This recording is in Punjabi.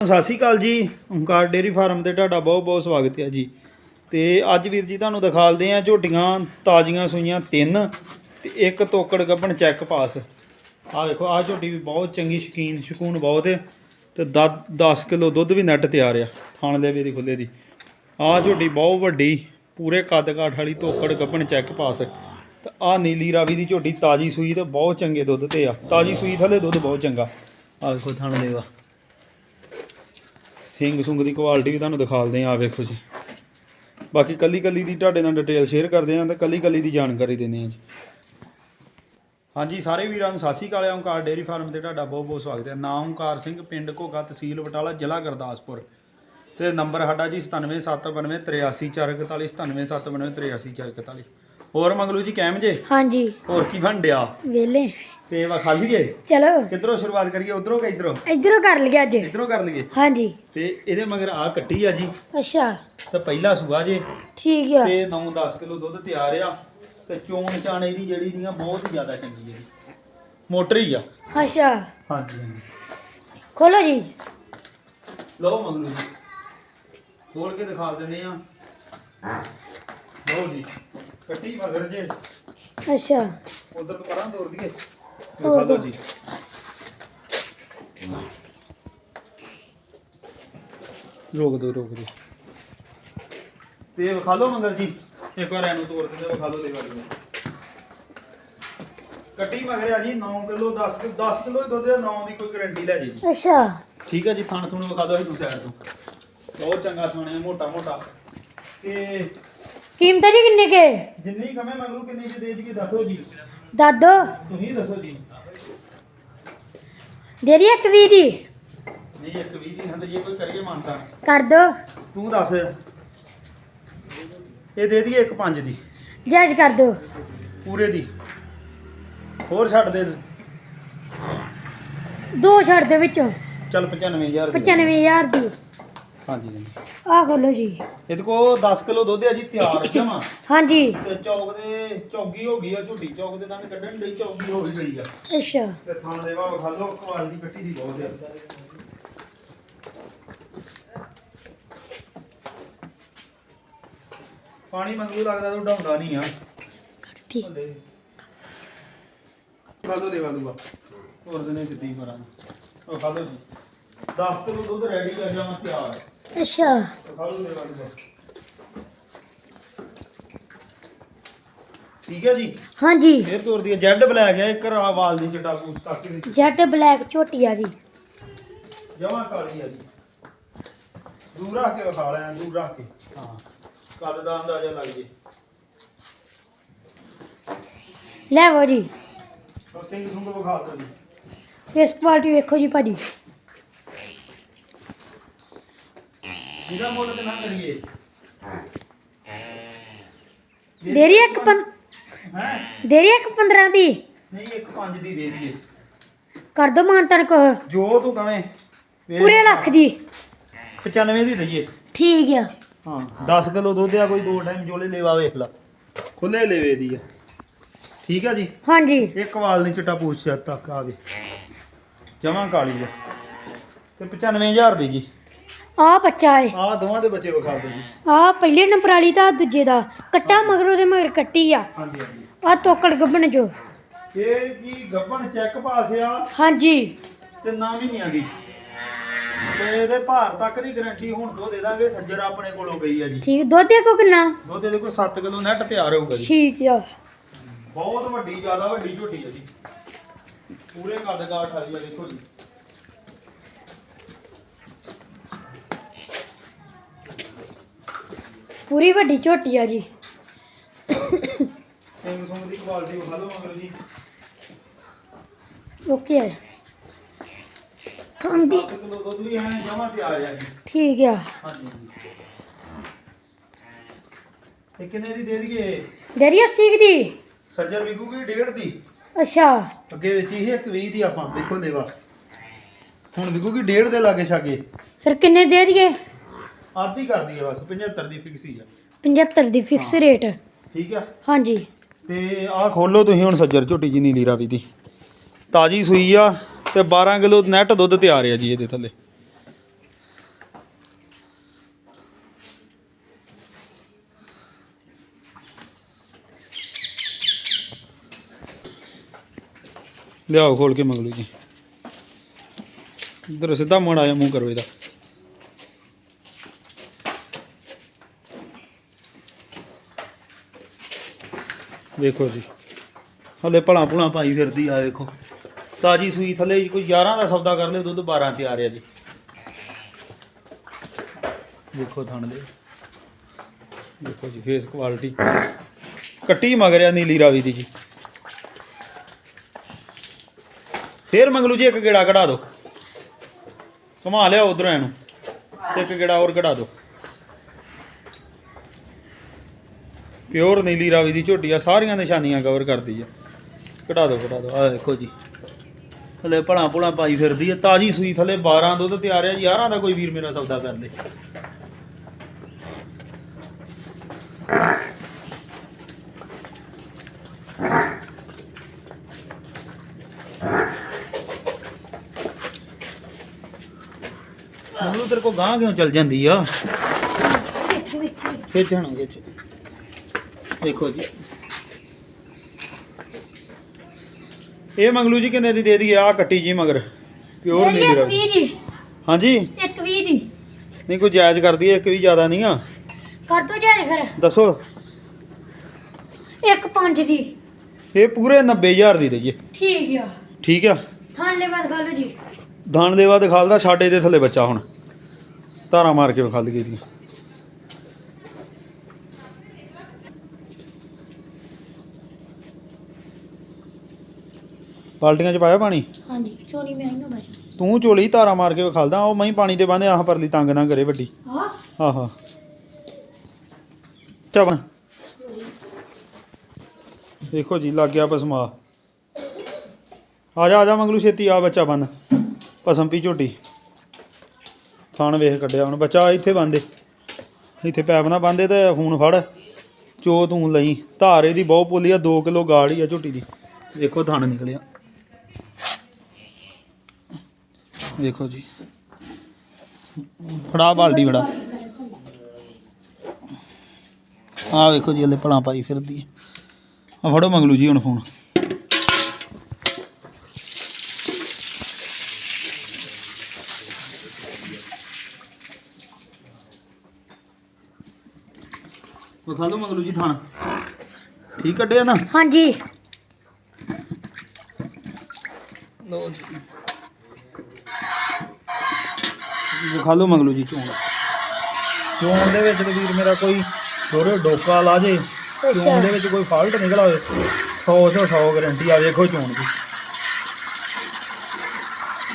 ਸਤਿ ਸ਼੍ਰੀ ਅਕਾਲ ਜੀ। ਓਮਕਾਰ ਡੇਅਰੀ ਫਾਰਮ ਤੇ ਤੁਹਾਡਾ ਬਹੁਤ ਬਹੁਤ ਸਵਾਗਤ ਹੈ ਜੀ। ਤੇ ਅੱਜ ਵੀਰ ਜੀ ਤੁਹਾਨੂੰ ਦਿਖਾਲਦੇ ਆ ਝੋਟੀਆਂ ਤਾਜ਼ੀਆਂ ਸੂਈਆਂ ਤਿੰਨ ਤੇ ਇੱਕ ਤੋਕੜ ਗੱਭਣ ਚੈੱਕ ਪਾਸ ਆਹ ਵੇਖੋ, ਆਹ ਝੋਟੀ ਵੀ ਬਹੁਤ ਚੰਗੀ ਸ਼ਕੀਨ, ਸ਼ਕੂਨ ਬਹੁਤ ਹੈ ਤੇ 10 ਕਿਲੋ ਦੁੱਧ ਵੀ ਨੈਟ ਤਿਆਰ ਆ, ਥਾਣ ਦੇ ਵੀ ਦੀ ਖੁੱਲੇ ਦੀ। ਆਹ ਝੋਟੀ ਬਹੁਤ ਵੱਡੀ, ਪੂਰੇ ਕੱਦ ਕਾਠ ਵਾਲੀ ਤੋਕੜ ਗੱਭਣ ਚੈੱਕ ਪਾਸ ਤੇ ਆਹ ਨੀਲੀ ਰਾਵੀ ਦੀ ਝੋਟੀ ਤਾਜੀ ਸੂਈ ਤੇ ਬਹੁਤ ਚੰਗੇ ਦੁੱਧ ਤੇ ਆ। ਤਾਜੀ ਸੂਈ ਥੱਲੇ ਦੁੱਧ ਬਹੁਤ ਚੰਗਾ। ਆਹ ਵੇਖੋ ਥਾਣ ਦੇਵਾ ਸਿੰਗ ਸੁੰਗ ਦੀ ਕੁਆਲਿਟੀ ਵੀ ਤੁਹਾਨੂੰ ਦਿਖਾਲਦੇ ਆ ਆ ਵੇਖੋ ਜੀ। ਬਾਕੀ ਕੱਲੀ ਕੱਲੀ ਦੀ ਤੁਹਾਡੇ ਨਾਲ ਡਿਟੇਲ ਸ਼ੇਅਰ ਕਰਦੇ ਆਂ ਤੇ ਕੱਲੀ ਕੱਲੀ ਦੀ ਜਾਣਕਾਰੀ ਦਿੰਦੇ ਆਂ ਜੀ। ਹਾਂਜੀ ਸਾਰੇ ਵੀਰਾਂ ਨੂੰ ਸਤਿ ਸ਼੍ਰੀ ਅਕਾਲ ਓਮਕਾਰ ਡੇਅਰੀ ਫਾਰਮ ਤੇ ਤੁਹਾਡਾ ਬਹੁਤ ਬਹੁਤ ਸਵਾਗਤ ਹੈ। ਨਾਮ ਓਮਕਾਰ ਸਿੰਘ ਪਿੰਡ ਘੋਗਾ ਤਹਿਸੀਲ ਬਟਾਲਾ ਜ਼ਿਲ੍ਹਾ ਗੁਰਦਾਸਪੁਰ। ਤੇ ਨੰਬਰ ਸਾਡਾ ਜੀ 9779383441 ਹੋਰ ਮੰਗਲੂ ਜੀ ਕੈਮ ਜੇ? ਹਾਂਜੀ। ਹੋਰ ਕੀ ਬਣ ਡਿਆ? ਵੇਲੇ ਤੇ ਵਿਖਾ ਲਈਏ? ਚਲੋ। ਕਿੱਧਰੋਂ ਸ਼ੁਰੂਆਤ ਕਰੀਏ? ਉਧਰੋਂ ਕਿ ਇਧਰੋਂ? ਇਧਰੋਂ ਕਰ ਲਿਆ ਅੱਜ। ਇਧਰੋਂ ਕਰ ਲਈਏ? ਹਾਂਜੀ। ਤੇ ਇਹਦੇ ਮਗਰ ਆ ਕੱਟੀ ਆ ਜੀ। ਅੱਛਾ। ਤੇ ਪਹਿਲਾ ਸੂਆ ਜੇ। ਠੀਕ ਆ। ਤੇ 9-10 ਕਿਲੋ ਦੁੱਧ ਤਿਆਰ ਆ। ਤੇ ਚੋਣ ਚਾਣੇ ਦੀ ਜਿਹੜੀ ਦੀਆਂ ਬਹੁਤ ਜ਼ਿਆਦਾ ਚੰਗੀ ਹੈ ਮੋਟਰ ਹੀ ਆ। ਅੱਛਾ। ਹਾਂਜੀ ਹਾਂਜੀ। ਖੋਲੋ ਜੀ। ਲਓ ਮੰਗਲੂ ਜੀ। ਖੋਲ ਕੇ ਦਿਖਾ ਦਿੰਦੇ ਆ। ਲਓ ਜੀ। ਕੱਟੀ ਮਗਰ ਜੇ। ਅੱਛਾ। ਉਧਰ ਤੋਂ ਪਰਾਂ ਤੋਰ ਦਈਏ। ਜੀ। ਰੋਕ ਦੋ ਰੋਕ ਦੋ। ਤੇ ਵਿਖਾ ਲਓ ਮੰਗਲ ਜੀ। ਇੱਕ ਵਾਰ ਇਹਨੂੰ ਤੋੜ ਦਿੰਦੇ ਵਿਖਾ ਲਓ ਲੈ ਵਾਲੀ ਕੱਟੀ ਮਗਰਿਆ ਜੀ 9 ਕਿਲੋ 10 ਕਿਲੋ 10 ਕਿਲੋ ਹੀ ਦੁੱਧ ਆ 9 ਦੀ ਕੋਈ ਗਾਰੰਟੀ ਲੈ ਜੀ। ਜੀ ਅੱਛਾ। ਠੀਕ ਹੈ ਜੀ ਥਣ ਥੁਣ ਵਿਖਾ ਦਿਓ ਦੂਸਰੇ ਸਾਈਡ ਤੋਂ। ਬਹੁਤ ਚੰਗਾ ਥਣ ਹੈ ਮੋਟਾ ਮੋਟਾ। ਤੇ ਕੀਮਤ ਜੀ ਕਿੰਨੇ ਕੇ? ਜਿੰਨੀ ਕਮੇ ਮੰਗੂ ਕਿੰਨੀ ਚ ਦੇ ਦਈਏ ਦੱਸੋ ਜੀ। ਦਾਦੋ ਤੁਸੀਂ ਦੱਸੋ ਜੀ। ਦੇ ਦੀ ਇੱਕ ਵੀ ਦੀ। ਨਹੀਂ ਇੱਕ 20 ਦੀ ਹੰਦ ਜੇ ਕੋਈ ਕਰੀਏ ਮੰਨਤਾ। ਕਰ ਦੋ। ਤੂੰ ਦੱਸ। ਇਹ ਦੇ ਦਈਏ ਇੱਕ 5 ਦੀ। ਜੱਜ ਕਰ ਦੋ। ਪੂਰੇ ਦੀ। ਹੋਰ ਛੱਡ ਦੇ। ਦੋ ਛੱਡ ਦੇ ਵਿੱਚੋਂ। ਚੱਲ 95000 ਦੀ। 95000 ਦੀ। ਹਾਂਜੀ ਹਾਂਜੀ। ਆ ਖੋਲੋ ਜੀ। ਇਹਦੇ ਕੋ 10 ਕਿਲੋ ਦੁੱਧ ਹੈ ਜੀ ਤਿਆਰ ਜਮਾ। ਹਾਂਜੀ। ਤੇ ਚੌਕ ਦੇ ਚੌਗੀ ਹੋ ਗਈ ਆ ਝੁੱਟੀ ਚੌਕ ਦੇ ਦੰਦ ਕੱਢਣ ਲਈ ਚੌਗੀ ਹੋ ਹੀ ਗਈ ਆ। ਅੱਛਾ। ਤੇ ਥਣ ਦੇ ਵਾ ਵਿਖਾ ਲਓ ਕੁਆਲਿਟੀ ਕੱਟੀ ਦੀ ਬਹੁਤ ਆ। ਪਾਣੀ ਮੰਗੂ ਲੱਗਦਾ ਤੂੰ ਡਾਉਂਦਾ ਨਹੀਂ ਆ। ਠੀਕ ਹੁੰਦੇ ਖਾ ਲਓ ਦੇਵਾ ਦੂਆ। ਹੋਰ ਦਿਨੇ ਸਿੱਧੀ ਕਰਾਂ ਉਹ ਖਾ ਲਓ ਜੀ। 10 ਕਿਲੋ ਦੁੱਧ ਰੈਡੀ ਕਰ ਜਾਵਾਂ ਤਿਆਰ ਹੈ। ਅੱਛਾ। ਠੀਕ ਹੈ ਜੀ? ਹਾਂਜੀ। ਫੇਰ ਤੋਰ ਦੀ ਜੈਡ ਬਲੈਕ ਹੈ ਇੱਕ ਰਾ ਵਾਲ ਦੀ ਚਟਾ ਪੂਛ ਤੱਕ ਦੀ ਜੈਟ ਬਲੈਕ ਝੋਟੀਆ ਜੀ। ਜਮਾ ਕਾਲੀ ਆ ਜੀ। ਦੂਰ ਰੱਖ ਕੇ ਵਿਖਾ ਲਿਆ ਦੂਰ ਰੱਖ ਕੇ। ਹਾਂ। ਕੱਦ ਦਾ ਅੰਦਾਜ਼ਾ ਲੱਗ ਜੇ ਲੈ ਵੋ ਜੀ। ਉਹ ਸਿੰਘ ਨੂੰ ਵਿਖਾ ਦਿਓ ਜੀ। ਇਸ ਕੁਆਲਿਟੀ ਵੇਖੋ ਜੀ ਭਾਜੀ। ਜਿਹਦਾ ਮੁੱਲ ਕਿੰਨਾ ਕਰੀਏ? ਦੇਰੀ ਇੱਕ ਪੰ ਹੈ? ਦੇਰੀ ਇੱਕ 15 ਦੀ। ਨਹੀਂ ਇੱਕ ਪੰਜ ਦੀ ਦੇ ਦਈਏ। ਕਰ ਦੋ ਮਾਨਤਨ ਕੋ। ਜੋ ਤੂੰ ਕਵੇਂ। ਵੇਖ ਪੂਰੇ ਲੱਖ ਦੀ। 95 ਦੀ ਦਈਏ। ਠੀਕ ਆ। ਹਾਂ 10 ਕਿਲੋ ਦੁੱਧ ਆ ਕੋਈ ਦੋ ਟਾਈਮ ਜੋਲੇ ਲੈਵਾ ਵੇਖ ਲਾ। ਖੁੱਲੇ ਲੈਵੇ ਦੀ ਆ। ਠੀਕ ਆ ਜੀ? ਹਾਂਜੀ। ਇੱਕ ਵਾਲ ਨਹੀਂ ਚਿੱਟਾ ਪੂਛ ਸਿਰ ਤੱਕ ਆਵੇ ਜਮਾ ਕਾਲੀ ਆ। ਤੇ 95000 ਦੀ ਜੀ। ਆ ਬੱਚਾ ਏ। ਆਹ ਦੋਵਾਂ ਦੇ ਬੱਚੇ ਵਿਖਾ ਦਿਓ ਜੀ। ਆ ਪਹਿਲੇ ਨੰਬਰ ਵਾਲੀ ਦਾ ਦੂਜੇ ਦਾ। ਕੱਟਾ ਮਗਰ ਉਹਦੇ ਮਗਰ ਕੱਟੀ ਆ। ਹਾਂਜੀ ਹਾਂਜੀ। ਆ ਤੋਕੜ ਜੋ। ਇਹ ਜੀ ਗੱਬਣ ਚੈੱਕ ਪਾਸ ਆ। ਹਾਂਜੀ। ਤੇ ਨਾ ਮਹੀਨਿਆਂ ਦੀ ਤੇ ਇਹਦੇ ਭਾਰ ਤੱਕ ਦੀ ਗਾਰੰਟੀ ਹੁਣ ਤੋਂ ਦੇ ਦਾਂਗੇ ਸੱਜਰ ਆਪਣੇ ਕੋਲੋਂ ਗਈ ਆ ਜੀ। ਠੀਕ ਦੁੱਧ ਦੇ ਕੋ ਕਿੰਨਾ। ਦੁੱਧ ਇਹਦੇ ਕੋਲ 7 ਕਿਲੋ ਨੈਟ ਤਿਆਰ ਹੋਊਗਾ ਜੀ। ਠੀਕ ਆ। ਬਹੁਤ ਵੱਡੀ ਜ਼ਿਆਦਾ ਵੱਡੀ ਝੋਟੀ ਹੈ ਜੀ। ਪੂਰੇ ਕੱਦ ਕਾਠ ਵਾਲੀ ਆ ਦੇਖੋ ਜੀ। ਪੂਰੀ ਵੱਡੀ ਝੋਟੀ ਆ ਜੀ। ਦੀ ਕੁਆਲਿਟੀ ਵਿਖਾ ਓਕੇ ਆ। ਖਾਂਦੀ 7 ਕਿਲੋ ਦੁੱਧ ਵੀ ਹੈ ਜਮਾ ਤਿਆਰ ਆ ਜੀ। ਠੀਕ ਆ। ਹਾਂਜੀ ਹਾਂਜੀ। ਤੇ ਕਿੰਨੇ ਦੀ ਦੇ ਦਈਏ? ਦੇਰੀ 80 ਕੁ ਦੀ। ਸੱਜਰ ਵਿਕੂਗੀ ਡੇਢ ਦੀ? ਅੱਛਾ। ਅੱਗੇ ਵਿੱਚ ਹੀ ਇੱਕ 20 ਦੀ ਆਪਾਂ ਵੇਖੋ ਦੇਵਾ। ਹੁਣ ਵਿਕੂਗੀ ਡੇਢ ਦੇ ਲਾਗੇ ਛਾਗੇ। ਫਿਰ ਕਿੰਨੇ ਦੇ ਦਈਏ? ਆਦੀ ਕਰਦੀ ਹੈ ਬਸ 75 ਦੀ ਫਿਕਸ ਹੀ ਆ। 75 ਦੀ ਫਿਕਸ ਰੇਟ ਠੀਕ ਆ? ਹਾਂਜੀ। ਤੇ ਆਹ ਖੋਲੋ ਤੁਸੀਂ ਹੁਣ ਸੱਜਰ ਝੋਟੀ ਜੀ ਨੀਲੀ ਰਾਵੀ ਦੀ। ਤਾਜੀ ਸੂਈ ਆ ਤੇ 12 ਕਿਲੋ ਨੈਟ ਦੁੱਧ ਤਿਆਰ ਆ ਜੀ ਇਹਦੇ ਥੱਲੇ। ਲਿਆਓ ਖੋਲ ਕੇ ਮੰਗ ਲਓ ਜੀ। ਇਧਰ ਸਿੱਧਾ ਮੋੜ ਆਇਆ ਮੂੰਹ ਕਰੋ ਇਹਦਾ। ਦੇਖੋ ਜੀ। ਹਲੇ ਭਲਾ ਭੁਲਾ ਪਾਈ ਫਿਰਦੀ ਆ ਵੇਖੋ ਤਾਜੀ ਸੂਈ ਥੱਲੇ ਜੀ, ਕੋਈ 11 ਦਾ ਸੌਦਾ ਕਰ ਲਿਓ, ਦੁੱਧ 12 ਤੇ ਆ ਰਿਹਾ ਜੀ। ਦੇਖੋ ਥਣ ਦੇ। ਦੇਖੋ ਜੀ ਫੇਸ ਕੁਆਲਿਟੀ ਕੱਟੀ ਮਗਰਿਆ ਨੀਲੀ ਰਾਵੀ ਦੀ ਜੀ। ਫੇਰ ਮੰਗਲੂ ਜੀ, ਇੱਕ ਗੇੜਾ ਕਢਾ ਦਿਓ। ਘੁਮਾ ਲਿਆ ਉਧਰ ਇਹਨੂੰ। ਇੱਕ ਗੇੜਾ ਹੋਰ ਕਢਾ ਦਿਓ। ਪਿਓਰ ਨੀਲੀ ਰਾਵੀ ਦੀ ਝੋਟੀ ਆ, ਸਾਰੀਆਂ ਨਿਸ਼ਾਨੀਆਂ ਕਵਰ ਕਰਦੀ ਆ। ਘਟਾ ਦਿਓ ਘਟਾ ਦਿਓ। ਆ ਦੇਖੋ ਜੀ। ਥੱਲੇ ਭਲਾ ਭੁਲਾ ਪਾਈ ਫਿਰਦੀ ਆ, ਤਾਜੀ ਸੂਈ ਥੱਲੇ 12 ਦੁੱਧ ਤਿਆਰ ਆ ਜੀ 11 ਦਾ ਕੋਈ ਵੀਰ ਮੇਰਾ ਸੌਦਾ ਕਰਦੇ ਮੰਗਲੂ ਤੇਰੇ ਕੋ ਗਾਂ ਕਿਉਂ ਚਲ ਜਾਂਦੀ ਆ? ਵੇਖੋ ਵੇਖੋ ਦੇਖੋ ਜੀ। ਇਹ ਮੰਗਲੂ ਜੀ ਕਿੰਨੇ ਦੀ ਦੇ ਦਈਏ? ਆ ਕੱਟੀ ਜੀ ਮਗਰ। ਪਿਓਰ ਇੱਕ ਰਾਵੀ ਵੀਹ ਦੀ। ਹਾਂਜੀ? ਇੱਕ ਵੀਹ ਦੀ। ਨਹੀਂ ਕੋਈ ਜਾਇਜ਼ ਕਰ ਦਈਏ ਇੱਕ ਵੀ ਜ਼ਿਆਦਾ ਨਹੀਂ ਆ। ਕਰ ਦੋ ਜਾਰੇ ਫਿਰ। ਦੱਸੋ। ਇੱਕ ਪੰਜ ਦੀ। ਇਹ ਪੂਰੇ 90000 ਦੀ ਦਈਏ। ਠੀਕ ਆ। ਠੀਕ ਆ? ਖਾਣ ਲੈ ਖਾ ਲਓ ਜੀ। ਦਾਣ ਦੇਵਾ ਦਿਖਾਲਦਾ ਛਾੜੇ ਦੇ ਥੱਲੇ ਬੱਚਾ ਹੁਣ। ਧਾਰਾ ਮਾਰ ਕੇ ਵਿਖਾ ਦਈਏ ਦੀ ਬਾਲਟੀਆਂ ਚ ਪਾਇਆ ਪਾਣੀ? ਹਾਂਜੀ ਚੋਰੀ ਮੈਂ ਆਈ ਨਾ ਬਾਜੀ ਤੂੰ ਝੋਲੀ ਧਾਰਾ ਮਾਰ ਕੇ ਵਿਖਾਲਦਾ ਉਹ ਮੈਂ ਪਾਣੀ ਦੇ ਬੰਦੇ ਆਹ ਪਰਲੀ ਤੰਗ ਨਾ ਕਰੇ ਵੱਡੀ। ਹਾਂ ਆਹਾ। ਚਾਵਣ ਦੇਖੋ ਜੀ ਲੱਗ ਗਿਆ ਪਸਮਾ। ਆ ਜਾ ਆ ਜਾ ਮੰਗਲੂ ਛੇਤੀ ਆ ਬੱਚਾ ਬੰਨ। ਪਸਮ ਪੀ ਝੋਟੀ। ਥਾਣ ਵੇਖ ਕੱਢਿਆ ਹੁਣ ਬੱਚਾ ਇੱਥੇ ਬੰਦੇ ਇੱਥੇ ਪੈਪ ਨਾ ਬੰਦੇ ਤੇ ਫੋਨ ਫੜ। ਚੋ ਤੂੰ ਲਈ। ਧਾਰੇ ਦੀ ਬਹੁਤ ਪੋਲੀ ਆ 2 ਕਿਲੋ ਗਾੜੀ ਆ ਝੋਟੀ ਦੀ। ਦੇਖੋ ਥਾਣ ਨਿਕਲਿਆ। ਦੇਖੋ ਜੀ। ਫੜਾ ਬਾਲਟੀ ਫੜਾ। ਆ ਵੇਖੋ ਜੀ ਹਲੇ ਭਲਾ ਪਾਈ ਫਿਰਦੀ ਆ ਫੜੋ ਮੰਗਲੂ ਜੀ ਹੁਣ ਫੋਨ। ਵਿਖਾ ਲਓ ਮੰਗਲੂ ਜੀ ਥਾਣ ਠੀਕ ਕੱਢਿਆ ਨਾ? ਹਾਂਜੀ। ਲਓ ਜੀ। ਵਿਖਾ ਲਓ ਮੰਗਲੂ ਜੀ ਚੋਣ ਚੋਣ ਦੇ ਵਿੱਚ ਤੇ ਵੀਰ ਮੇਰਾ ਕੋਈ ਥੋੜੇ ਡੋਕਾ ਲਾ ਜੇ ਚੋਣ ਦੇ ਵਿੱਚ ਕੋਈ ਫਾਲਟ ਨਿਕਲ ਆਵੇ 100 ਤੋਂ 100 ਗਾਰੰਟੀ ਆ ਵੇਖੋ ਚੋਣ ਦੀ।